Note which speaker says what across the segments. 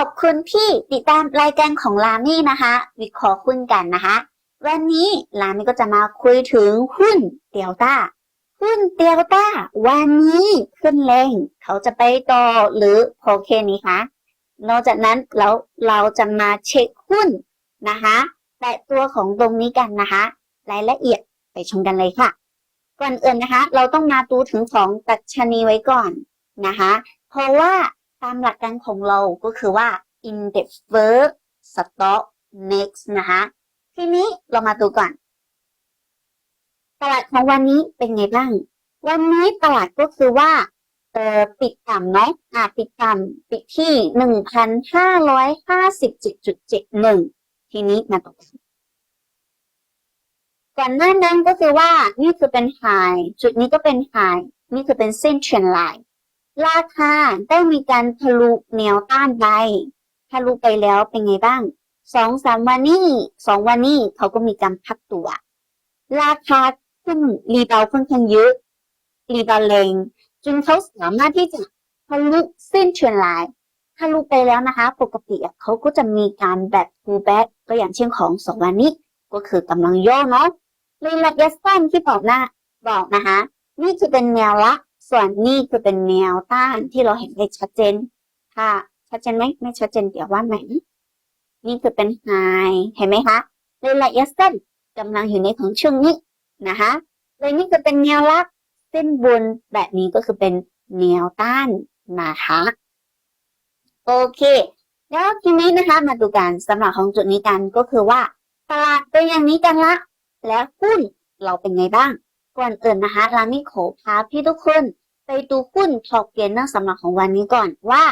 Speaker 1: ขอบคุณที่ติดตามรายการของลามี่นะคะวิเคราะห์หุ้นกันนะคะ วันนี้ลามี่ก็จะมาคุยถึงหุ้นเดลต้าหุ้นเดลต้าวันนี้ขึ้นแรงเขาจะไปต่อหรือพอแค่นี้คะนอกจากนั้นแล้วเราจะมาเช็คหุ้นนะคะ แต่ตัวของตรงนี้กันนะคะ รายละเอียดไปชมกันเลยค่ะ ก่อนอื่นนะคะ เราต้องมาดูถึงของตัชนีไว้ก่อนนะคะ เพราะว่าามหลักการของเราก็คือว่า index first stock next นะคะทีนี้เรามาดูก่อน ตลาดของวันนี้เป็นไงบ้าง วันนี้ตลาดก็คือว่าเออปิดต่ำเนาะอะปิดต่ำปิดที่หนึ่งพันห้าร้อยห้าสิบเจ็ดจุดเจ็ดหนึ่งทีนี้มาตกก่อนหน้านั้นก็คือว่านี่คือเป็นไฮจุดนี้ก็เป็นไฮนี่คือเป็นเส้นเทรนไลน์ ราคาได้มีการทะลุแนวต้านไปทะลุไปแล้วเป็นไงบ้างสองสามวันนี้สองวันนี้เขาก็มีการพักตัว ราคาขึ้นรีบาวค่อนข้างเยอะรีบาวแรงจนเขาสามารถที่จะทะลุเส้นเทรนไลน์ทะลุไปแล้วนะคะ ปกติเขาก็จะมีการแบบ pull back ก็อย่างเช่นของสองวันนี้ ก็คือกำลังย่อเนาะระยะสั้นที่บอกหน้าบอกนะคะ นี่คือเป็นแนวละ ส่วนนี่คือเป็นแนวต้านที่เราเห็นได้ชัดเจนค่ะ ชัดเจนไหมไม่ชัดเจนเดี๋ยวว่าไหนนี่คือเป็นไฮเห็นไหมคะระเอียะสั้นกำลังอยู่ในของช่วงนี้นะคะเลยนี่คือเป็นแนวรับเส้นบนแบบนี้ก็คือเป็นแนวต้านนะคะโอเค แล้วทีนี้นะคะมาดูกันสำหรับของจุดนี้กันก็คือว่าตลาดเป็นอย่างนี้กันละ และหุ้นเราเป็นไงบ้าง ก่อนอื่นนะคะรามิโขพาพี่ทุกคนไปดูหุ้นท็อเกนเนอร์สำหรับของวันนี้ก่อนว่า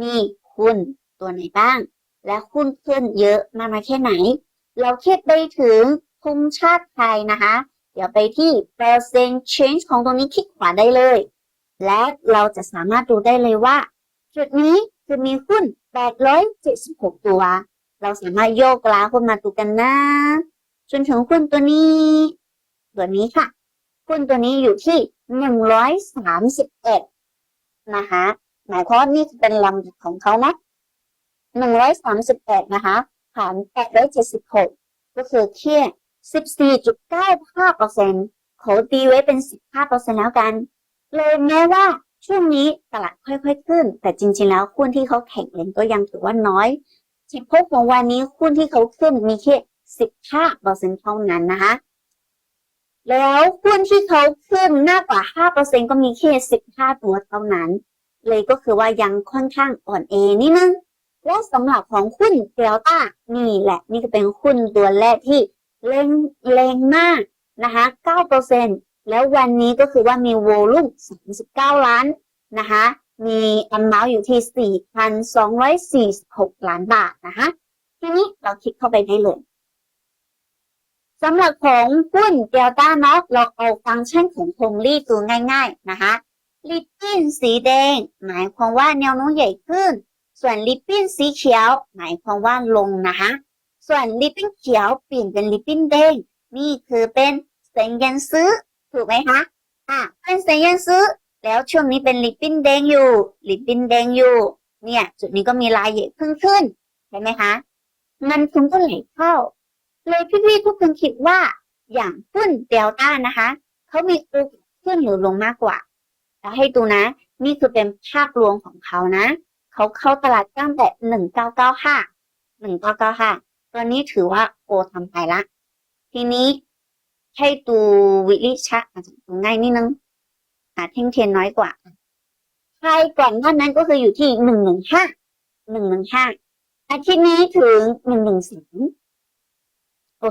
Speaker 1: มีหุ้นตัวไหนบ้าง และหุ้นขึ้นเยอะมากน้อยแค่ไหน เราคิดไปถึงธงชาติไทยนะคะ เดี๋ยวไปที่ percent change ของตรงนี้คลิกขวาได้เลย และเราจะสามารถดูได้เลยว่า จุดนี้คือมีหุ้น 876 ตัว เราสามารถโยกกราฟขึ้นมาดูกันนะจนถึงหุ้นตัวนี้ ตัวนี้ค่ะ หุ้นตัวนี้อยู่ที่หนึ่งร้อยสามสิบเอ็ดนะคะหมายความว่านี่เป็นลำดับของเขานะหนึ่งร้อยสามสิบแปดนะคะฐานแปดร้อยเจ็ดสิบหกก็คือเที่ยสิบสี่จุดเก้าห้าเปอร์เซ็นต์เขาตีไว้เป็นสิบห้าเปอร์เซ็นต์แล้วกัน เลยแม้ว่าช่วงนี้ตลาดค่อยๆขึ้น แต่จริงๆแล้วหุ้นที่เขาแข่งเล่นก็ยังถือว่าน้อยเฉพาะของวันนี้หุ้นที่เขาขึ้นมีแค่สิบห้าเปอร์เซ็นต์เท่านั้นนะคะ แล้วหุ้นที่เขาขึ้นมากกว่า 5%ก็มีแค่ 15 ตัวเท่านั้น เลยก็คือว่ายังค่อนข้างอ่อนเอนิดนึง และสำหรับของหุ้นเดลต้านี่แหละ นี่ก็เป็นหุ้นตัวแรกที่แรงแรงมากนะคะ 9%แล้ววันนี้ก็คือว่ามีโวลุ่ม 39 ล้านนะคะ มีอันเมาอยู่ที่ 4,246 ล้านบาทนะคะ ทีนี้เราคลิกเข้าไปได้เลย สำหรับของหุ้นเดลต้าเนาะเราเอาฟังก์ชันของพงรีดดูง่ายๆนะคะลิปปิ้นสีแดง หมายความว่าแนวโน้มใหญ่ขึ้น ส่วนลิปปิ้นสีเขียว หมายความว่าลงนะคะส่วนลิปปิ้นเขียวเปลี่ยนเป็นลิปปิ้นแดงนี่คือเป็นสัญญาณซื้อถูกไหมคะอะเป็นสัญญาณซื้อ แล้วช่วงนี้เป็นลิปปิ้นแดงอยู่ลิปปิ้นแดงอยู่ เนี่ย จุดนี้ก็มีลายใหญ่เพิ่งขึ้นเห็นไหมคะเงินทุนก็ไหลเข้า เลยพี่ๆทุกคนคิดว่า อย่างหุ้นเดลต้านะคะเขามีอกาสขึ้นหรือลงมากกว่าแล้วให้ดูนะ นี่คือเป็นภาพรวมของเขานะเขาเข้าตลาดตั้งแต่หนึ่งเก้าเก้าห้าหนึ่งเก้าเก้าห้าตัวนี้ถือว่าโอทำไปละ ทีนี้ให้ดูวิลิชะอาจจะดูง่ายนิดนึงหาเท่งเทียนน้อยกว่าใครก่อนหน้านั้นก็คืออยู่ที่หนึ่งหนึ่งห้าหนึ่งหนึ่งห้าอาทิตย์นี้ถึงหนึ่งหนึ่งสาม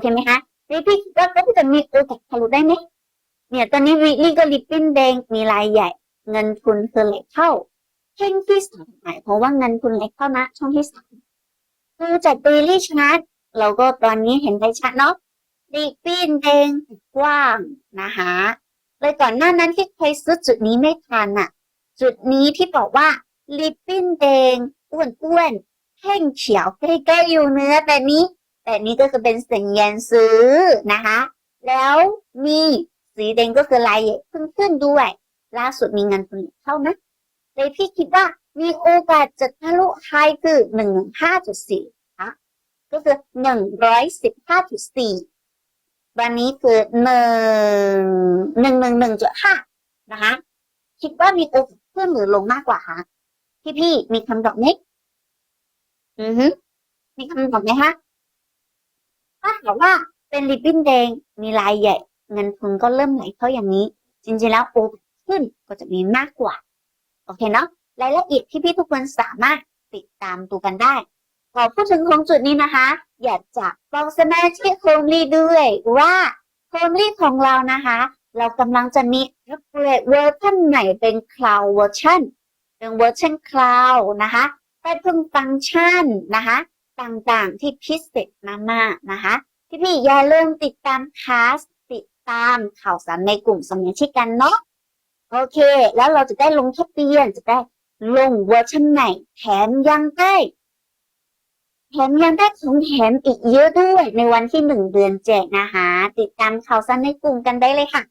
Speaker 1: เคไหมคะวิพี่ว่าก็จะมีโอกาสทะลุได้ไหมเนี่ยตอนนี้วิลี่ก็ลิปปิ้นแดงมีลายใหญ่ เงินทุนคือไหลเข้าเช่งที่สามหมายเพราะว่าเงินทุนไหลเข้านะช่องที่สามดูจากเดลี่ชาร์ตเราก็ตอนนี้เห็นได้ชัดเนาะลิปปิ้นแดงกว้างนะคะเลยก่อนหน้านั้นที่ใครซื้อจุดนี้ไม่ทันอะจุดนี้ที่บอกว่าลิปปิ้นแดงอ้วนๆแห้งเขียวใกล้ๆอยู่เนื้อแต่นี้ แต่นี้ก็คือเป็นสัญญาณซื้อนะคะ แล้วมีสีแดงก็คือลายใหญ่ขึ้นขึ้นด้วย ล่าสุดมีเงินทุนเข้านะเลยพี่คิดว่ามีโอกาสจะทะลุไฮคือหนึ่งห้าจุดสี่ะก็คือหนึ่งร้อยสิบห้าจุดสี่วันนี้คือหนึ่งหนึ่งหนึ่งหนึ่งจุดห้านะคะ คิดว่ามีโอกาสขึ้นหรือลงมากกว่าคะพี่พี่มีคำตอบไหมอือฮึมีคำตอบไหมคะ ถ้าถามว่าเป็นริบบิ้นแดงมีลายใหญ่เงินทุนก็เริ่มไหลเข้าอย่างนี้ จริงๆแล้วโอกาสขึ้นก็จะมีมากกว่า โอเคเนาะรายละเอียดที่พี่ทุกคนสามารถติดตามดูกันได้พอพูดถึงของจุดนี้นะคะ อยากจะบอกสมาชิกโฮมลี่ด้วยว่าโฮมลี่ของเรานะคะ เรากำลังจะมีอัปเกรดเวอร์ชันใหม่เป็น Cloud Version เป็นเวอร์ชัน Cloud นะคะได้เพิ่มฟังก์ชันนะคะ ต่างๆ ที่พิเศษมากๆนะคะ พี่ๆอย่าลืมติดตามคลาสติดตามข่าวสารในกลุ่มสมาชิกกันเนาะโอเค แล้วเราจะได้ลงทะเบียนจะได้ลงเวอร์ชันไหนแถมยังได้แถมยังได้ของแถมอีกเยอะด้วยในวันที่หนึ่งเดือนแจกนะคะติดตามข่าวสารในกลุ่มกันได้เลยค่ะ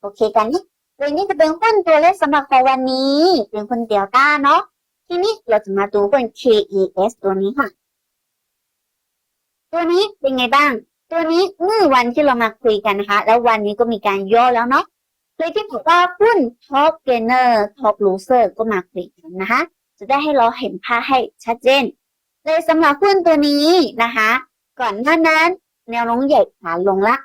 Speaker 1: โอเคกันนี่วันนี้จะเป็นหุ้นตัวเลขสำหรับในวันนี้เป็นหุ้นเดลต้าเนาะทีนี้เราจะมาดูหุ้น KES ตัวนี้ค่ะ ตัวนี้เป็นไงบ้าง ตัวนี้เมื่อวันที่เรามาคุยกันนะคะ แล้ววันนี้ก็มีการย่อแล้วเนาะเลยที่บอกว่าหุ้นท็อปเกนเนอร์ท็อปลูเซอร์ก็มาคุยกันนะคะ จะได้ให้เราเห็นภาพให้ชัดเจนเลยสำหรับหุ้นตัวนี้นะคะ ก่อนหน้านั้นแนวลงใหญ่ขาลงละ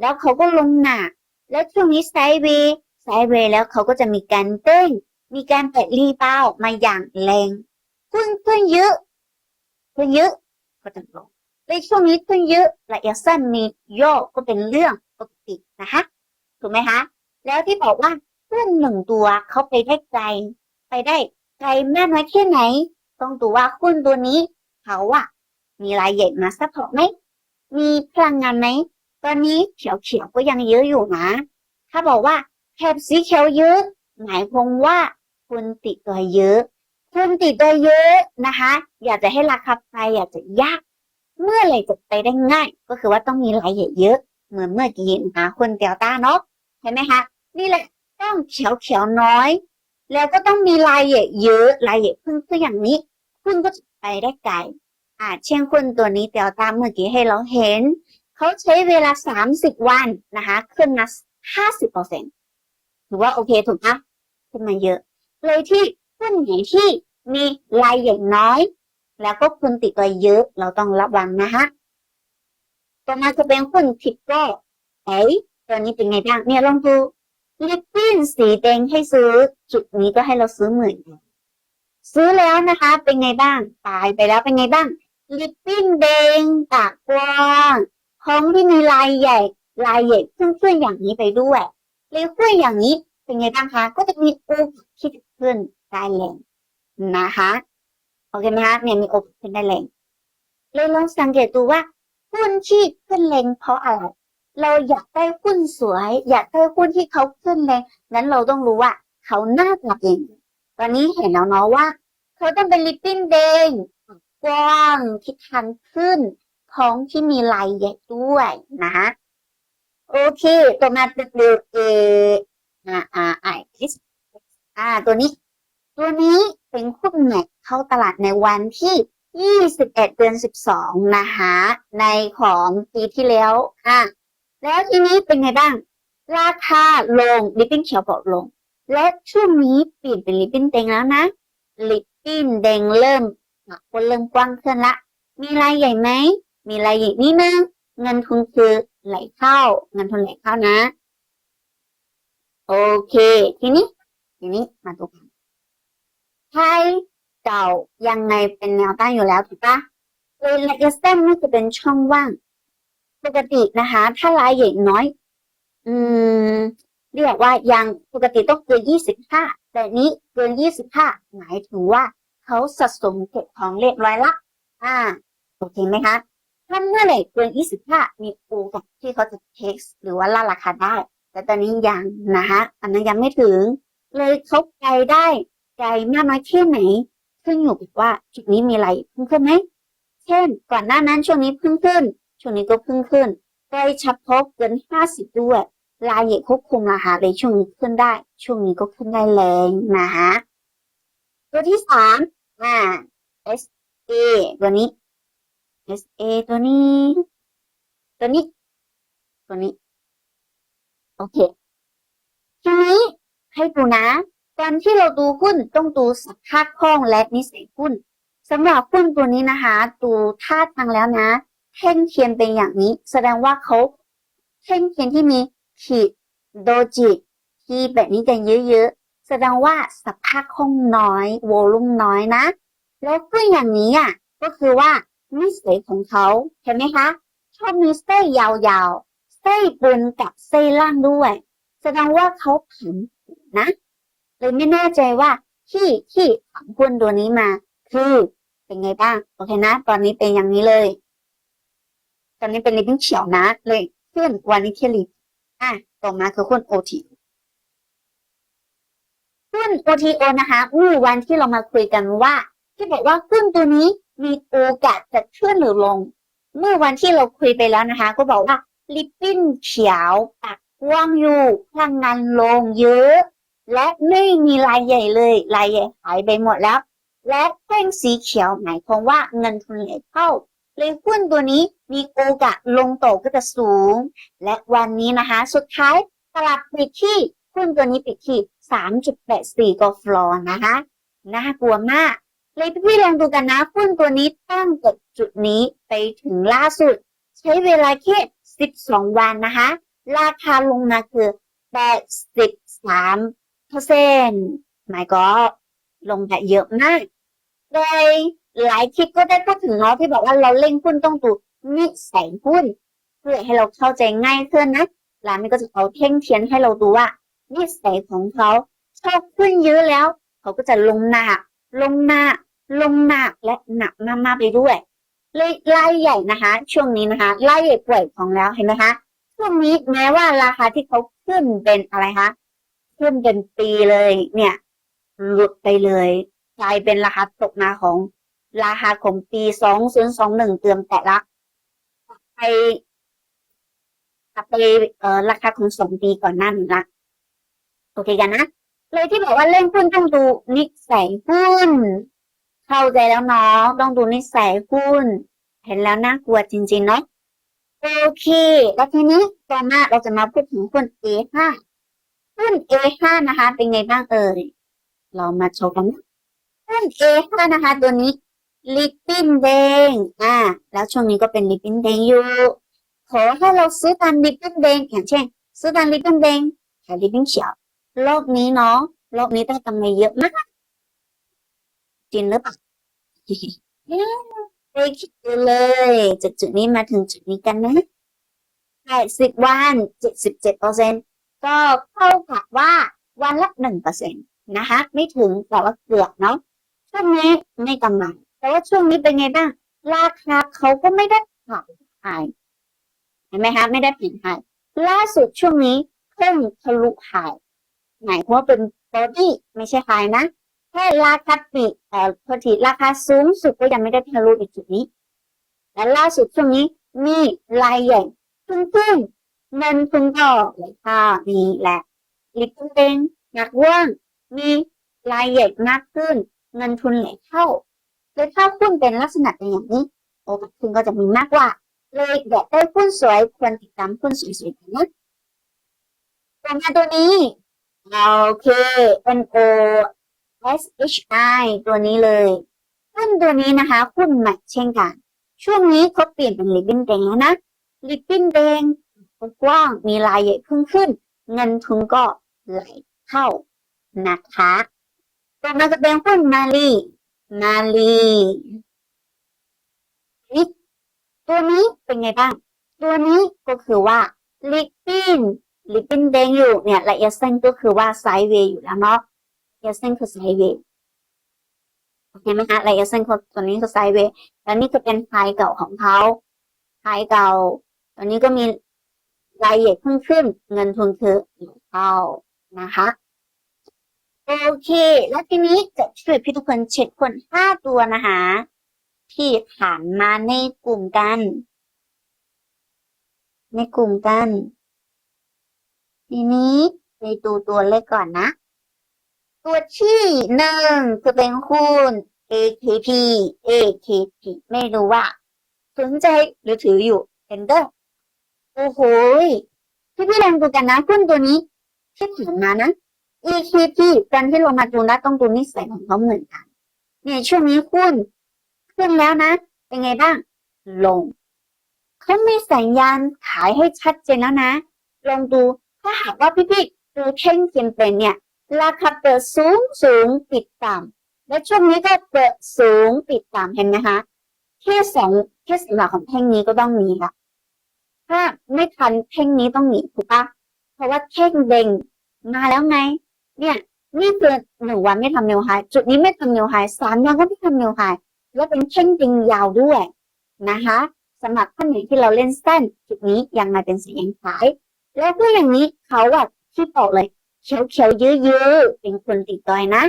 Speaker 1: แล้วเขาก็ลงหนัก แล้วช่วงนี้ไซด์เวย์ไซด์เวย์แล้วเขาก็จะมีการเต้น มีการแตะรีบาวด์มาอย่างแรง ขึ้นขึ้นเยอะขึ้นเยอะก็จะลง เลยช่วงนี้ขึ้นเยอะระยะสั้นมีย่อก็เป็นเรื่องปกตินะคะถูกไหมคะ แล้วที่บอกว่าหุ้นหนึ่งตัวเขาไปได้ไกล ไปได้ไกลมากน้อยแค่ไหน ต้องดูว่าหุ้นตัวนี้เขาอะมีรายใหญ่มาซัพพอร์ตไหมมีพลังงานไหมตอนนี้เขียวๆก็ยังเยอะอยู่นะ ถ้าบอกว่าแถบสีเขียวเยอะ หมายความว่าคุณติดตัวเยอะคุณติดตัวเยอะนะคะ อยากจะให้ราคาไปอยากจะยาก เมื่อไหร่จะไปได้ง่าย ก็คือว่าต้องมีรายใหญ่เยอะ เหมือนเมื่อกี้นะคะคุณเดลต้าเนาะเห็นไหมคะ นี่แหละต้องเขียวเขียวๆน้อย แล้วก็ต้องมีลายเหยเยอะลายเหยพึ่งคืออย่างนี้ คุณก็จะไปได้ไกลอ่าเช่นคุณตัวนี้เตียวตาเมื่อกี้ให้เราเห็นเขาใช้เวลา 30 วันนะคะขึ้นมา50เปอร์เซ็นถือว่าโอเคถูกปะขึ้นมาเยอะ เลยที่หุ้นไหนที่มีลายใหญ่น้อย แล้วก็คุณติดตัวเยอะเราต้องระวังนะคะต่อมาจะเป็นหุ้นทิปโก้เอ้ยตัวนี้เป็นไงบ้างเนี่ยลองดูลิปปิ้นสีแดงให้ซื้อ จุดนี้ก็ให้เราซื้อเหมื่นเดียวซื้อแล้วนะคะ เป็นไงบ้าง ตายไปแล้วเป็นไงบ้างลิปปิ้นแดงปากกว้างของที่มีลายใหญ่ ลายใหญ่ขึ้นขึ้นอย่างนี้ไปด้วยเลยขึ้นอย่างนี้เป็นไงบ้างคะก็จะมีโอกาสที่จะขึ้นได้แรงนะคะ โอเคไหมคะเนี่ยมีโอกาสขึ้นได้แรงเลยลองสังเกตดูว่าหุ้นที่ขึ้นแรงเพราะอะไรเราอยากได้หุ้นสวย อยากได้หุ้นที่เขาขึ้นแรงงั้นเราต้องรู้ว่าเขาหน้าตาเองตอนนี้เห็นแล้วเนาะว่า เขาต้องเป็นลิปปิ้นแดงกว้างทิศทางขึ้นท้องที่มีลายใหญ่ด้วยนะโอเคต่อมาเป็น W A R R I S อ่าตัวนี้ ตัวนี้ เป็นหุ้นใหม่เข้าตลาดในวันที่ 21 เดือน 12 นะคะในของปีที่แล้วอะแล้วทีนี้เป็นไงบ้าง ราคาลงลิปปิ้นเขียวบอกลง และช่วงนี้เปลี่ยนเป็นลิปปิ้นแดงแล้วนะลิปปิ้นแดงเริ่มคนเริ่มกว้างขึ้นละ มีรายใหญ่ไหม มีรายใหญ่นิดนึง เงินทุนคือไหลเข้า เงินทุนไหลเข้านะ โอเค ทีนี้ ทีนี้มาดูกัน ไทยเก่ายังไงเป็นแนวต้านอยู่แล้วถูกปะเลยระยะสั้นนี่จะเป็นช่องว่าง ปกตินะคะ ถ้ารายใหญ่น้อย อืม เรียกว่ายังปกติต้องเกินยี่สิบห้าแต่นี้เกินยี่สิบห้าหมายถึงว่าเขาสะสมเก็บของเรียบร้อยละ อ่าโอเคไหมคะถ้าเมื่อไหร่เกินยี่สิบห้ามีโอกาสที่เขาจะเทคหรือว่าล่าราคาได้ แต่ตอนนี้ยังนะคะอันนั้นยังไม่ถึง เลยเขาไกลได้ ไกลมากน้อยแค่ไหนขึ้นอยู่กับว่าจุดนี้มีอะไรเพิ่มขึ้นไหมเช่น ก่อนหน้านั้นช่วงนี้เพิ่งขึ้น ช่วงนี้ก็เพิ่งขึ้นใกล้เฉพาะเกินห้าสิบด้วยรายใหญ่ควบคุมราคาเลยช่วงนี้ขึ้นได้ ช่วงนี้ก็ขึ้นได้แรงนะคะตัวที่สามอ่า S A ตัวนี้ S A ตัวนี้ ตัวนี้ ตัวนี้ โอเคทีนี้ให้ดูนะ ตอนที่เราดูหุ้นต้องดูสภาพคล่องและนิสัยหุ้นสำหรับหุ้นตัวนี้นะคะ ดูท่าทางแล้วนะเท่งเทียนเป็นอย่างนี้ แสดงว่าเขาเท่งเทียนที่มีขีดโดจิที่แบบนี้กันเยอะๆแสดงว่าสภาพคล่องน้อยโวลุ่มน้อยนะ แล้วหุ้นอย่างนี้อะก็คือว่านิสัยของเขาเห็นไหมคะชอบมีเส้นยาวๆเส้นบนกับเส้นล่างด้วย แสดงว่าเขาผันนะ เลยไม่แน่ใจว่าที่ที่ผันหุ้นตัวนี้มา คือเป็นไงบ้าง โอเคนะ ตอนนี้เป็นอย่างนี้เลย ตอนนี้เป็นลิปปิ้งเขียวนะ เลยขึ้นวันนี้เทลิอะต่อมาคือหุ้นโอทีหุ้น OTO นะคะเมื่อวันที่เรามาคุยกันว่า ที่บอกว่าหุ้นตัวนี้มีโอกาสจะขึ้นหรือลง เมื่อวันที่เราคุยไปแล้วนะคะ ก็บอกว่าลิปปิ้นเขียวปากกว้างอยู่พลังงานลงเยอะ และไม่มีรายใหญ่เลย รายใหญ่หายไปหมดแล้ว และแท่งสีเขียวหมายความว่าเงินทุนไหลเข้าเลยหุ้นตัวนี้มีโอกาสลงโตก็จะสูง และวันนี้นะคะ สุดท้ายตลาดปิดที่หุ้นตัวนี้ปิดที่ 3.84 กฟลอร์นะคะน่ากลัวมากเลยพี่ๆลองดูกันนะหุ้นตัวนี้ตั้งแต่จุดนี้ไปถึงล่าสุด ใช้เวลาแค่ 12 วันนะคะ ราคาลงมาคือ 83 เปอร์เซ็นต์หมายก็ลงแบบเยอะมาก โดยหลายคลิปก็ได้พูดถึงเนาะที่บอกว่าเราเล่นหุ้นต้องดูนิสัยหุ้นเพื่อให้เราเข้าใจง่ายขึ้นนะร้านนี้ก็จะเอาเท่งเทียนให้เราดูว่านิสัยของเขาชอบขึ้นเยอะแล้ว เขาก็จะลงหนักลงหนักลงหนักและหนักมากๆไปด้วยเลยไล่ใหญ่นะคะ ช่วงนี้นะคะไล่ใหญ่ป่วยของแล้วเห็นไหมคะช่วงนี้แม้ว่าราคาที่เขาขึ้นเป็นอะไรคะ ขึ้นเป็นปีเลย เนี่ย หลุดไปเลยกลายเป็นราคาตกมาของราคาของปีสองศูนย์สองหนึ่งเตือนแต่ละไปกลับไปเอ่อราคาของสองปีก่อนหน้านี้ละโอเคกันนะเลยที่บอกว่าเล่นหุ้นต้องดูนิสัยหุ้น เข้าใจแล้วเนาะต้องดูนิสัยหุ้น เห็นแล้วน่ากลัวจริงๆเนาะโอเค แล้วทีนี้ต่อมาเราจะมาพูดถึงหุ้น A5 หุ้น A5 นะคะ เป็นไงบ้างเอ่ย เรามาโชว์กันนะหุ้น A5 นะคะ ตัวนี้ลิปปิ้นแดง อ่า แล้วช่วงนี้ก็เป็นลิปปิ้นแดงอยู่ ขอให้เราซื้อตามลิปปิ้นแดงอย่างเช่น ซื้อตามลิปปิ้นแดงขายลิปปิ้นเขียวรอบนี้เนาะรอบนี้ได้กำไรเยอะมากจริงหรือเปล่าไปคิดดูเลยจากจุดนี้มาถึงจุดนี้กันนะแปดสิบวันเจ็ดสิบเจ็ดเปอร์เซ็นต์ ก็เท่ากับว่าวันละหนึ่งเปอร์เซ็นตนะคะไม่ถึงแต่ว่าเกือบเนาะช่วงนี้ไม่กำไรแต่ว่าช่วงนี้เป็นไงบ้างราคาเขาก็ไม่ได้ผ่านหายเห็นไหมคะไม่ได้ผ่านหายล่าสุดช่วงนี้เพิ่งทะลุหายหมายความว่าเป็นบอดี้ไม่ใช่หายนะแค่ราคาปิดเอ่อพอทีราคาสูงสุดก็ยังไม่ได้ทะลุอีกจุดนี้ และล่าสุดช่วงนี้มีรายใหญ่ขึ้นขึ้นเงินทุนก็เลยค่ะนี่แหละลิปเอง อยากว่างมีรายใหญ่มากขึ้นเงินทุนไหลเข้าเลยถ้าหุ้นเป็นลักษณะเป็นอย่างนี้ โอกาสขึ้นก็จะมีมากกว่า เลยอยากได้หุ้นสวยควรติดตามหุ้นสวยๆกันนะต่อมาตัวนี้โอเค NO SHI ตัวนี้เลยหุ้นตัวนี้นะคะหุ้นใหม่เช่นกัน ช่วงนี้เขาเปลี่ยนเป็นริบบิ้นแดงแล้วนะริบบิ้นแดง กว้างมีลายใหญ่ขึ้นขึ้น เงินทุนก็ไหลเข้านะคะต่อมาจะเป็นหุ้นมาลีมาลีนี่ตัวนี้เป็นไงบ้าง ตัวนี้ก็คือว่าลิปปิ้นลิปปิ้นแดงอยู่เนี่ยละเอียดเส้นก็คือว่าไซด์เวย์อยู่แล้วเนาะเอเซนคือไซด์เวย์เห็นไหมคะไลเอเซนคือตัวนี้คือไซด์เวย์แล้วนี่ก็เป็นไฮเก่าของเขาไฮเก่าตัวนี้ก็มี รายละเอียดขึ้นขึ้น เงินทุนคือเข้านะคะโอเค แล้วทีนี้จะช่วยพี่ทุกคนเช็คคนห้าตัวนะคะที่ผ่านมาในกลุ่มกัน ในกลุ่มกัน ทีนี้ไปดูตัวเลขก่อนนะ ตัวที่หนึ่งจะเป็นหุ้น AKP AKP ไม่รู้ว่าสนใจหรือถืออยู่ Enter โอ้โหพี่พี่ลองดูกันนะหุ้นตัวนี้ที่ผ่านมานะ EKP การที่เรามาดูนะต้องดูนิสัยของเขาเหมือนกันเนี่ยช่วงนี้หุ้นขึ้นแล้วนะ เป็นไงบ้าง ลงเขามีสัญญาณขายให้ชัดเจนแล้วนะ ลองดูถ้าหากว่าพี่ๆดูเท่งเทียนเป็นเนี่ย ราคาเปิดสูงสูงปิดต่ำและช่วงนี้ก็เปิดสูงปิดต่ำเห็นไหมคะแค่สองแค่สัญญาของแท่งนี้ก็ต้องมีค่ะ ถ้าไม่ทันแท่งนี้ต้องหนีถูกปะเพราะว่าแท่งเด้งมาแล้วไง เนี่ย นี่คือหนึ่งวันไม่ทำนิวไฮจุดนี้ไม่ทำนิวไฮสามวันก็ไม่ทำนิวไฮแล้วเป็นแท่งจริงยาวด้วยนะคะสำหรับท่านไหนที่เราเล่นสั้นจุดนี้ยังมาเป็นสีแดงขาย แล้วก็อย่างนี้เขาอะที่บอกเลยเขียวเขียวยื้อยื้อๆเป็นคนติดดอยนะ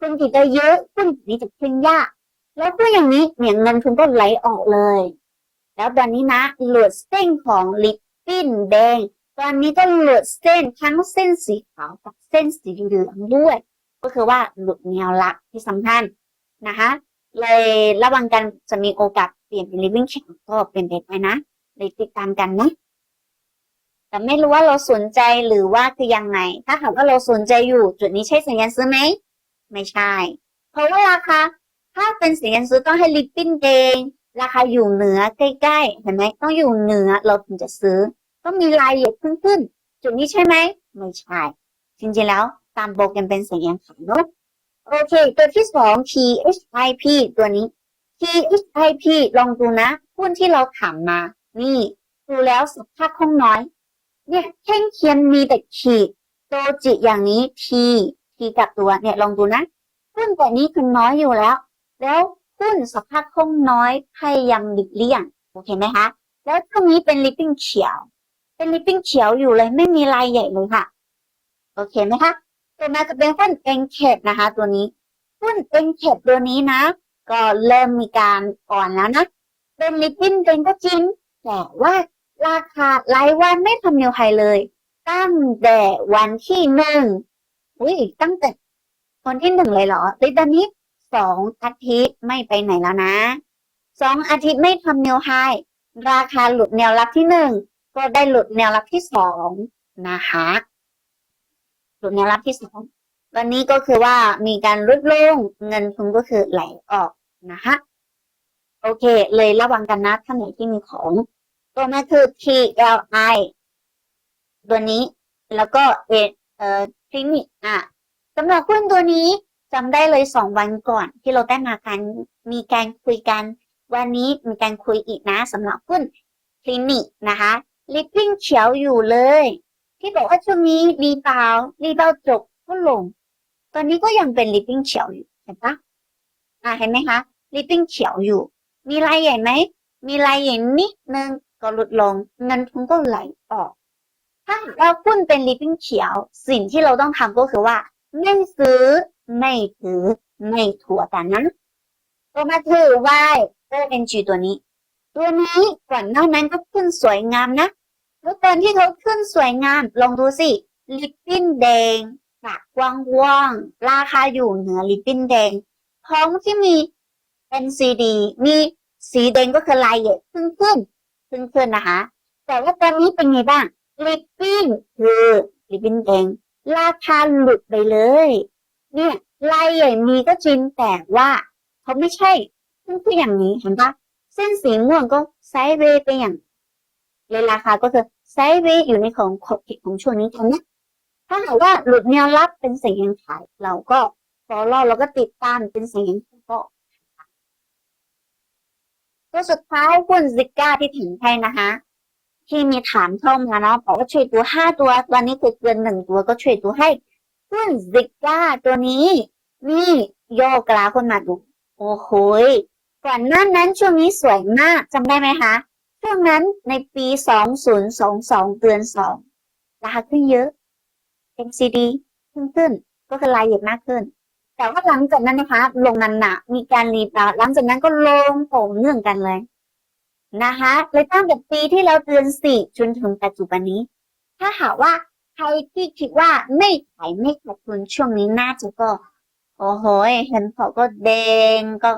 Speaker 1: คนติดดอยเยอะคนนี้จะขึ้นยาก แล้วก็อย่างนี้เนี่ยเงินทุนก็ไหลออกเลย แล้วตอนนี้นะหลุดเส้นของลิปปิ้นแดง ตอนนี้ก็หลุดเส้นทั้งเส้นสีขาวกับเส้นสีเหลืองด้วย ก็คือว่าหลุดแนวรับที่สำคัญนะคะเลยระวังกันจะมีโอกาสเปลี่ยนเป็น living c h a n ก็เป็นไปได้นะเลยติดตามกันนะแต่ไม่รู้ว่าเราสนใจหรือว่าคือยังไง ถ้าหากว่าเราสนใจอยู่จุดนี้ใช่สัญญาณซื้อไหม ไม่ใช่ เพราะว่าราคาถ้าเป็นสัญญาณซื้อต้องให้ลิปปิ้นแดง ราคาอยู่เหนือใกล้ๆเห็นไหมต้องอยู่เหนือเราถึงจะซื้อ ต้องมีรายละเอียดขึ้นขึ้นจุดนี้ใช่ไหมไม่ใช่จริงๆแล้วตามโปรแกรมเป็นสัญญาณขายเนอะโอเค ตัวที่สอง THIP ตัวนี้ THIP ลองดูนะหุ้นที่เราถามมา นี่ ดูแล้วสภาพคล่องน้อย เนี่ยแท่งเทียนมีแต่ขีดโตจิอย่างนี้ T T กับตัวเนี่ยลองดูนะหุ้นแต่นี้คือน้อยอยู่แล้ว แล้ว หุ้นสภาพคล่องน้อยพยายามหลีกเลี่ยงโอเคไหมคะแล้วตรงนี้เป็นลิปปิ้งเขียว เป็นลิปปิ้งเขียวอยู่เลยไม่มีลายใหญ่เลยค่ะ โอเคไหมคะตัวมาจะเป็นหุ้นเอ็นเคปนะคะ ตัวนี้หุ้นเอ็นเคปตัวนี้นะ ก็เริ่มมีการอ่อนแล้วนะเป็นลิปปิ้นเป็นก็จริงแต่ว่าราคารายวันไม่ทำนิวไฮเลย ตั้งแต่วันที่หนึ่งอุ้ยตั้งแต่วันที่หนึ่งเลยเหรอในตอนนี้ สองอาทิตย์ไม่ไปไหนแล้วนะสองอาทิตย์ไม่ทำนิวไฮราคาหลุดแนวรับที่หนึ่งก็ได้หลุดแนวรับที่สองนะคะหลุดแนวรับที่สองวันนี้ก็คือว่ามีการลดลงเงินทุนก็คือไหลออกนะคะโอเค เลยระวังกันนะท่านไหนที่มีของ ตัวนั้นคือ TLI ตัวนี้แล้วก็เอเอ่อคลินิกอะสำหรับหุ้นตัวนี้ จำได้เลยสองวันก่อน ที่เราได้มากันมีการคุยกัน วันนี้มีการคุยอีกนะสำหรับหุ้นคลินิกนะคะลิปปิ้งเขียวอยู่เลย ที่บอกว่าช่วงนี้รีบาวรีบาวจบก็ลง ตอนนี้ก็ยังเป็นลิปปิ้งเขียวอยู่เห็นปะอ่าเห็นไหมคะลิปปิ้งเขียวอยู่ มีรายใหญ่ไหมมีรายใหญ่นิดนึงก็ลดลงเงินทุนก็ไหลออก ถ้าเราหุ้นเป็นลิปปิ้งเขียว สิ่งที่เราต้องทำก็คือว่าไม่ซื้อ ไม่ถือไม่ถั่วกันนะตัวมาถือ Y ONG ตัวนี้ ตัวนี้ก่อนหน้านั้นก็ขึ้นสวยงามนะแล้วตอนที่เขาขึ้นสวยงาม ลองดูสิลิปปิ้นแดงปากกว้างๆราคาอยู่เหนือลิปปิ้นแดงพร้อมที่มี NCD มีสีแดงก็คือลายใหญ่ขึ้นขึ้นขึ้นขึ้นนะคะ แต่ว่าตอนนี้เป็นไงบ้างลิปปิ้นคือลิปปิ้นแดงราคาหลุดไปเลย เนี่ยลายใหญ่มีก็จริงแต่ว่าเขาไม่ใช่ขึ้นคืออย่างนี้เห็นปะเส้นสีม่วงก็ไซเวย์ไปอย่างเลยราคาก็คือไซเวย์อยู่ในของขอบเขตของช่วงนี้กันนะถ้าหากว่าหลุดแนวรับเป็นสัญญาขาย เราก็ฟอลล่เราก็ติดตามเป็นสัญญาก็ตัวสุดท้ายหุ้นซิก้าที่ถึงให้นะคะที่มีถามเข้ามาเนาะบอกว่าช่วยตัวห้าตัวตอนนี้คือเกินหนึ่งตัวก็ช่วยตัวให้ หุ้นซิก้าตัวนี้ นี่โยกลาคนมาดูโอ้โหยก่อนหน้านั้นช่วงนี้สวยมากจำได้ไหมคะช่วงนั้นในปีสองศูนย์สองสองเดือนสองราคาขึ้นเยอะ MCD ขึ้นขึ้น ก็คือรายละเอียดมากขึ้น แต่ว่าหลังจากนั้นนะคะ ลงนันหนามีการรีบาวหลังจากนั้นก็ลงโผงเนื่องกันเลยนะคะเลยตั้งแต่ปีที่แล้วเดือนสี่จนถึงปัจจุบันนี้ ถ้าหากว่า ใครที่คิดว่าไม่ขายไม่ขาดทุนช่วงนี้น่าจะก็ โอ้โหเห็นเขาก็แดงก็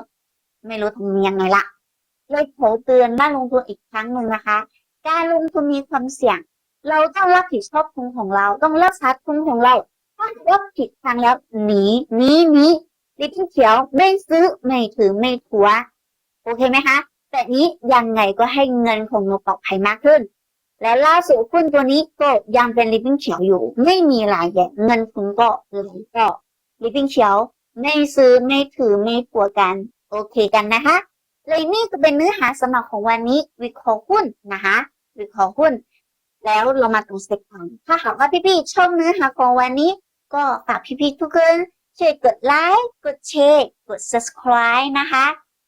Speaker 1: ไม่รู้ทำยังไงละเลยขอเตือนนักลงทุนอีกครั้งหนึ่งนะคะ การลงทุนมีความเสี่ยง เราต้องรับผิดชอบทุนของเรา ต้องรักษาทุนของเราถ้าว่าผิดทางแล้วหนีหนีหนีลิปเขียวไม่ซื้อไม่ถือไม่ถัว โอเคไหมคะ แต่นี้ยังไงก็ให้เงินของหนูปลอดภัยมากขึ้น และล่าสุดหุ้นตัวนี้ก็ยังเป็นลิปปิ้งเขียวอยู่ ไม่มีรายแย่เงินคุณก็ไหลก็ลิปปิ้งเขียว ไม่ซื้อไม่ถือไม่ถัวกัน โอเคกันนะคะ เลยนี่ก็เป็นเนื้อหาสำหรับของวันนี้วิเคราะห์หุ้นนะคะวิเคราะห์หุ้น แล้วเรามาตรงสเต็ปกันถ้าหากว่าพี่ๆชอบเนื้อหาของวันนี้ ก็ฝากพี่ๆทุกคนช่วยกดไลค์กดแชร์กด subscribe นะคะ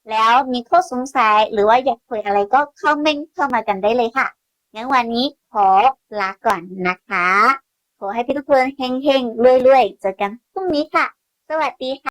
Speaker 1: แล้วมีข้อสงสัยหรือว่าอยากคุยอะไรก็คอมเมนต์เข้ามากันได้เลยค่ะ งั้นวันนี้ขอลาก่อนนะคะ ขอให้พี่ทุกคนเฮงๆรวยๆเจอกันพรุ่งนี้ค่ะ สวัสดีค่ะ